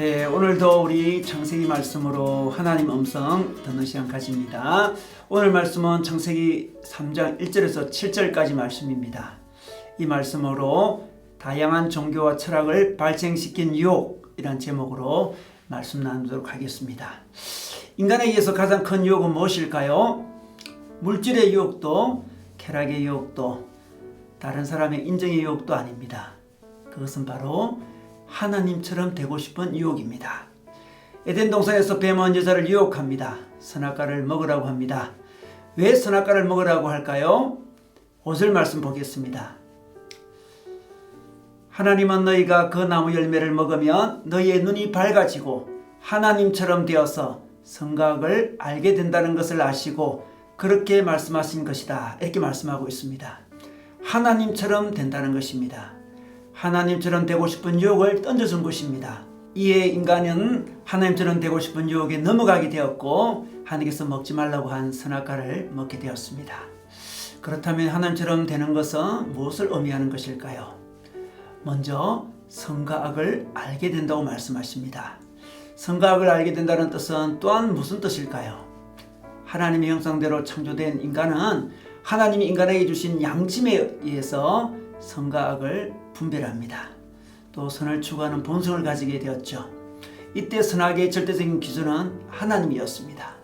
네, 오늘도 우리 창세기 말씀으로 하나님 음성 듣는 시간 가집니다. 오늘 말씀은 창세기 3장 1절에서 7절까지 말씀입니다. 이 말씀으로 다양한 종교와 철학을 발생시킨 유혹이란 제목으로 말씀 나누도록 하겠습니다. 인간에게서 가장 큰 유혹은 무엇일까요? 물질의 유혹도 쾌락의 유혹도 다른 사람의 인정의 유혹도 아닙니다. 그것은 바로 하나님처럼 되고 싶은 유혹입니다. 에덴 동산에서 뱀은 여자를 유혹합니다. 선악과를 먹으라고 합니다. 왜 선악과를 먹으라고 할까요? 5절 말씀 보겠습니다. 하나님은 너희가 그 나무 열매를 먹으면 너희의 눈이 밝아지고 하나님처럼 되어서 성각을 알게 된다는 것을 아시고 그렇게 말씀하신 것이다. 이렇게 말씀하고 있습니다. 하나님처럼 된다는 것입니다. 하나님처럼 되고 싶은 유혹을 던져준 것입니다. 이에 인간은 하나님처럼 되고 싶은 유혹에 넘어가게 되었고 하나님께서 먹지 말라고 한 선악과를 먹게 되었습니다. 그렇다면 하나님처럼 되는 것은 무엇을 의미하는 것일까요? 먼저 선과 악을 알게 된다고 말씀하십니다. 선과 악을 알게 된다는 뜻은 또한 무슨 뜻일까요? 하나님의 형상대로 창조된 인간은 하나님이 인간에게 주신 양심에 의해서 선과 악을 분별합니다. 또 선을 추구하는 본성을 가지게 되었죠. 이때 선악의 절대적인 기준은 하나님이었습니다.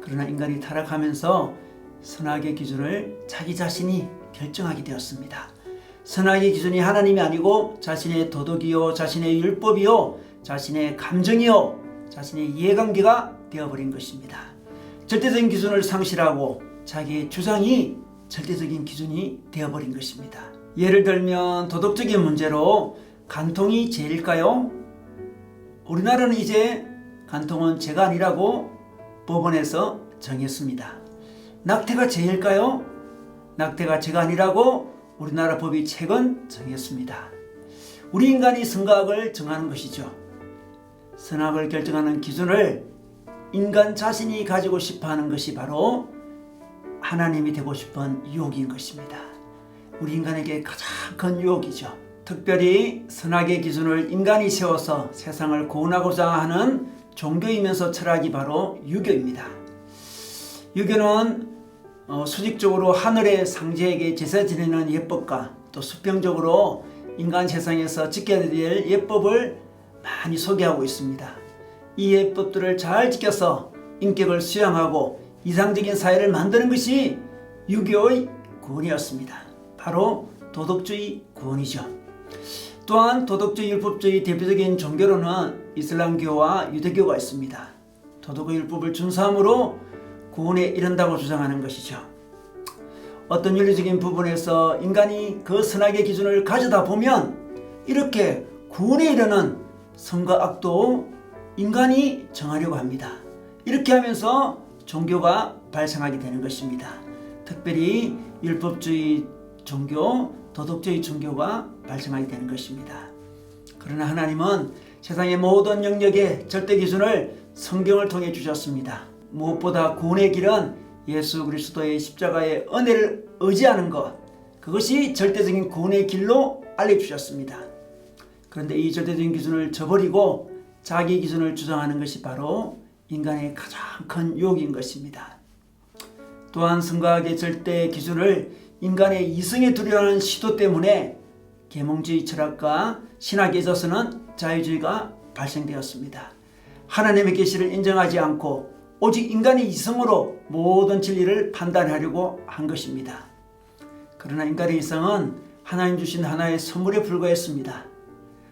그러나 인간이 타락하면서 선악의 기준을 자기 자신이 결정하게 되었습니다. 선악의 기준이 하나님이 아니고 자신의 도덕이요, 자신의 율법이요, 자신의 감정이요, 자신의 이해관계가 되어버린 것입니다. 절대적인 기준을 상실하고 자기의 주장이 절대적인 기준이 되어버린 것입니다. 예를 들면 도덕적인 문제로 간통이 죄일까요? 우리나라는 이제 간통은 죄가 아니라고 법원에서 정했습니다. 낙태가 죄일까요? 낙태가 죄가 아니라고 우리나라 법이 최근 정했습니다. 우리 인간이 선악을 정하는 것이죠. 선악을 결정하는 기준을 인간 자신이 가지고 싶어 하는 것이 바로 하나님이 되고 싶은 유혹인 것입니다. 우리 인간에게 가장 큰 유혹이죠. 특별히 선악의 기준을 인간이 세워서 세상을 구원하고자 하는 종교이면서 철학이 바로 유교입니다. 유교는 어, 수직적으로 하늘의 상제에게 제사 지내는 예법과 또 수평적으로 인간 세상에서 지켜야 될 예법을 많이 소개하고 있습니다. 이 예법들을 잘 지켜서 인격을 수양하고 이상적인 사회를 만드는 것이 유교의 구원이었습니다. 바로 도덕주의 구원이죠. 또한 도덕주의 율법주의 대표적인 종교로는 이슬람교와 유대교가 있습니다. 도덕의 율법을 준수함으로 구원에 이른다고 주장하는 것이죠. 어떤 윤리적인 부분에서 인간이 그 선악의 기준을 가져다 보면 이렇게 구원에 이르는 선과 악도 인간이 정하려고 합니다. 이렇게 하면서 종교가 발생하게 되는 것입니다. 특별히 율법주의 종교, 도덕주의 종교가 발생하게 되는 것입니다. 그러나 하나님은 세상의 모든 영역의 절대 기준을 성경을 통해 주셨습니다. 무엇보다 구원의 길은 예수 그리스도의 십자가의 은혜를 의지하는 것, 그것이 절대적인 구원의 길로 알려주셨습니다. 그런데 이 절대적인 기준을 저버리고 자기 기준을 주장하는 것이 바로 인간의 가장 큰 유혹인 것입니다. 또한 성과학의 절대 기준을 인간의 이성에 두려워하는 시도 때문에 계몽주의 철학과 신학에 있어서는 자유주의가 발생되었습니다. 하나님의 계시를 인정하지 않고 오직 인간의 이성으로 모든 진리를 판단하려고 한 것입니다. 그러나 인간의 이성은 하나님 주신 하나의 선물에 불과했습니다.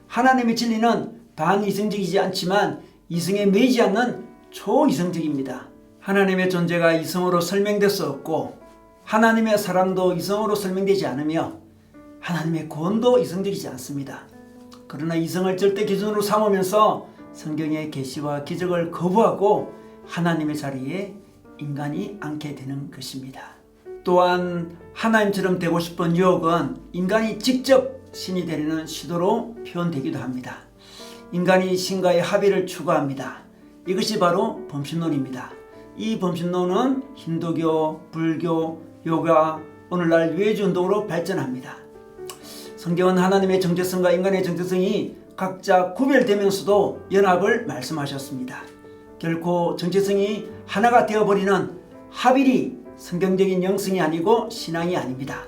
하나님의 진리는 반이성적이지 않지만 이성에 매이지 않는 초이성적입니다. 하나님의 존재가 이성으로 설명될 수 없고 하나님의 사랑도 이성으로 설명되지 않으며 하나님의 구원도 이성적이지 않습니다. 그러나 이성을 절대 기준으로 삼으면서 성경의 계시와 기적을 거부하고 하나님의 자리에 인간이 앉게 되는 것입니다. 또한 하나님처럼 되고 싶은 유혹은 인간이 직접 신이 되려는 시도로 표현되기도 합니다. 인간이 신과의 합의를 추구합니다. 이것이 바로 범신론입니다. 이 범신론은 힌두교, 불교, 요가, 오늘날 유해주 운동으로 발전합니다. 성경은 하나님의 정체성과 인간의 정체성이 각자 구별되면서도 연합을 말씀하셨습니다. 결코 정체성이 하나가 되어버리는 하빌이 성경적인 영성이 아니고 신앙이 아닙니다.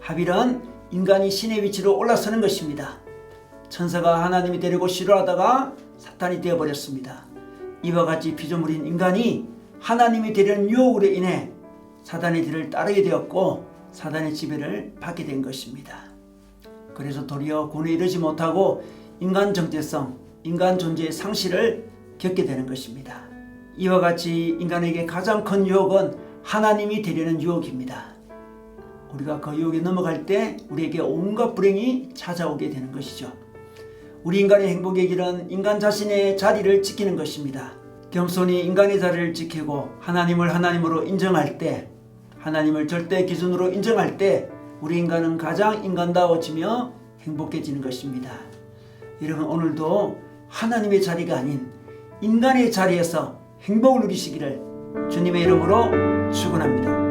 하빌은 인간이 신의 위치로 올라서는 것입니다. 천사가 하나님이 되려고 시도하다가 사탄이 되어버렸습니다. 이와 같이 피조물인 인간이 하나님이 되려는 유혹으로 인해 사단의 뒤를 따르게 되었고 사단의 지배를 받게 된 것입니다. 그래서 도리어 구원에 이르지 못하고 인간 정체성, 인간 존재의 상실을 겪게 되는 것입니다. 이와 같이 인간에게 가장 큰 유혹은 하나님이 되려는 유혹입니다. 우리가 그 유혹에 넘어갈 때 우리에게 온갖 불행이 찾아오게 되는 것이죠. 우리 인간의 행복의 길은 인간 자신의 자리를 지키는 것입니다. 겸손히 인간의 자리를 지키고 하나님을 하나님으로 인정할 때, 하나님을 절대 기준으로 인정할 때, 우리 인간은 가장 인간다워지며 행복해지는 것입니다. 여러분 오늘도 하나님의 자리가 아닌 인간의 자리에서 행복을 누리시기를 주님의 이름으로 축원합니다.